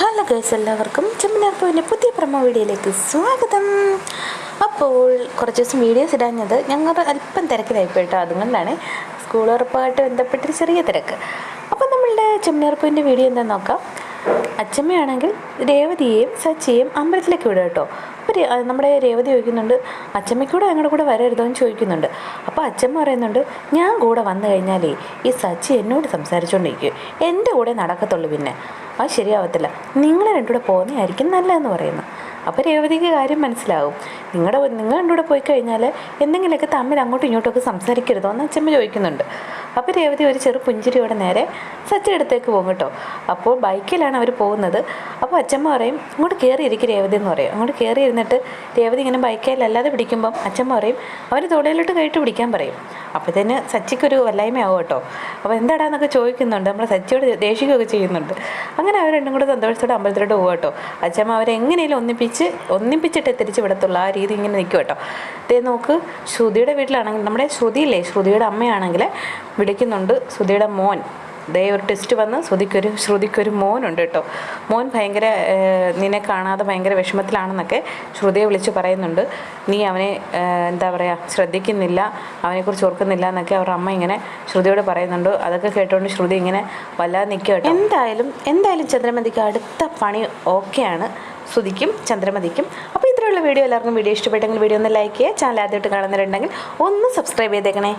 Hello guys എല്ലാവർക്കും ചെമ്മനാർപ്പൂവിന്റെ പുതിയ promo വീഡിയോയിലേക്ക് സ്വാഗതം. അപ്പോൾ കുറച്ച് ദിവസം വീഡിയോസ് ഇടാഞ്ഞത് ഞങ്ങൾ അല്പം തിരക്കിലായി കേട്ടോ അതുകൊണ്ടാണ് സ്കൂൾ ഉറപ്പായിട്ട് ബന്ധപ്പെട്ടൊരു ചെറിയ തിരക്ക്. അപ്പോൾ നമ്മളുടെ ചെമ്മനാർപ്പൂവിന്റെ വീഡിയോ എന്താ നോക്കാം. അച്ചമ്മയാണെങ്കിൽ രേവതിയെയും സച്ചിയെയും അമ്പലത്തിലേക്ക് വിടുക കേട്ടോ. അപ്പോൾ നമ്മുടെ രേവതി ചോദിക്കുന്നുണ്ട് അച്ചമ്മയ്ക്കൂടെ ഞങ്ങളുടെ കൂടെ വരരുതോ? എന്ന് ചോദിക്കുന്നുണ്ട്. അപ്പോൾ അച്ചമ്മ പറയുന്നുണ്ട് ഞാൻ കൂടെ വന്നു കഴിഞ്ഞാലേ ഈ സച്ചി എന്നോട് സംസാരിച്ചുകൊണ്ടിരിക്കും എന്റെ കൂടെ നടക്കത്തുള്ളൂ പിന്നെ. അത് ശരിയാവത്തില്ല. നിങ്ങൾ രണ്ടുകൂടെ പോകുന്നതായിരിക്കും നല്ലതെന്ന് പറയുന്നു. അപ്പോൾ രേവതിക്ക് കാര്യം മനസ്സിലാവും നിങ്ങളുടെ നിങ്ങൾ രണ്ടുകൂടെ പോയി കഴിഞ്ഞാൽ എന്തെങ്കിലുമൊക്കെ തമ്മിൽ അങ്ങോട്ടും ഇങ്ങോട്ടുമൊക്കെ സംസാരിക്കരുതോ? എന്ന് അച്ചമ്മ ചോദിക്കുന്നുണ്ട്. അപ്പോൾ രേവതി ഒരു ചെറു പുഞ്ചിരിയോടെ നേരെ സച്ചി അടുത്തേക്ക് പോകും കേട്ടോ. അപ്പോൾ ബൈക്കിലാണ് അവർ പോകുന്നത്. അപ്പോൾ അച്ഛമ്മ പറയും ഇങ്ങോട്ട് കയറി ഇരിക്കും രേവതി എന്ന് പറയും. അങ്ങോട്ട് കയറി ഇരുന്നിട്ട് രേവതി ഇങ്ങനെ ബൈക്കിലല്ലാതെ പിടിക്കുമ്പം അച്ഛമ്മ പറയും അവർ തൊടയിലോട്ട് കയറ്റി പിടിക്കാൻ പറയും. അപ്പോൾ തന്നെ സച്ചിക്കൊരു വല്ലായ്മയാവും കേട്ടോ. അപ്പോൾ എന്താടാന്നൊക്കെ ചോദിക്കുന്നുണ്ട്. നമ്മൾ സച്ചിയോട് ദേഷിക്കുകയൊക്കെ ചെയ്യുന്നുണ്ട്. അങ്ങനെ അവർ രണ്ടും കൂടെ സന്തോഷത്തോടെ അമ്പലത്തിലോട്ട് പോകും കേട്ടോ. അച്ഛമ്മ അവരെ എങ്ങനെയും ഒന്നിപ്പിച്ച് ഒന്നിപ്പിച്ചിട്ട് തിരിച്ച് വിടത്തുള്ളൂ. ആ രീതി ഇങ്ങനെ നിൽക്കും കേട്ടോ. ഇതേ നോക്ക്. ശ്രുതിയുടെ വീട്ടിലാണെങ്കിൽ നമ്മുടെ ശ്രുതിയില്ലേ? ശ്രുതിയുടെ അമ്മയാണെങ്കിൽ വിളിക്കുന്നുണ്ട് ശ്രുതിയുടെ മോൻ. ദേ ഒരു ടെസ്റ്റ് വന്ന് ശ്രുതിക്കൊരു ശ്രുതിക്കൊരു മോനുണ്ട് കേട്ടോ. മോൻ ഭയങ്കര നിന്നെ കാണാതെ ഭയങ്കര വിഷമത്തിലാണെന്നൊക്കെ ശ്രുതിയെ വിളിച്ച് പറയുന്നുണ്ട്. നീ അവനെ എന്താ പറയുക ശ്രദ്ധിക്കുന്നില്ല അവനെക്കുറിച്ച് ഓർക്കുന്നില്ല എന്നൊക്കെ അവരുടെ അമ്മ ഇങ്ങനെ ശ്രുതിയോട് പറയുന്നുണ്ട്. അതൊക്കെ കേട്ടുകൊണ്ട് ശ്രുതി ഇങ്ങനെ വല്ലാതെ നിൽക്കുക കേട്ടോ. എന്തായാലും എന്തായാലും ചന്ദ്രമതിക്ക് അടുത്ത പണി ഓക്കെയാണ്. ശ്രുതിക്കും ചന്ദ്രമതിക്കും. അപ്പോൾ ഇത്രയുള്ള വീഡിയോ എല്ലാവർക്കും വീഡിയോ ഇഷ്ടപ്പെട്ടെങ്കിൽ വീഡിയോ ഒന്ന് ലൈക്ക് ചെയ്യുക ചാനൽ ആദ്യമായിട്ട് കാണുന്നവരുണ്ടെങ്കിൽ ഒന്ന് സബ്സ്ക്രൈബ് ചെയ്തേക്കണേ.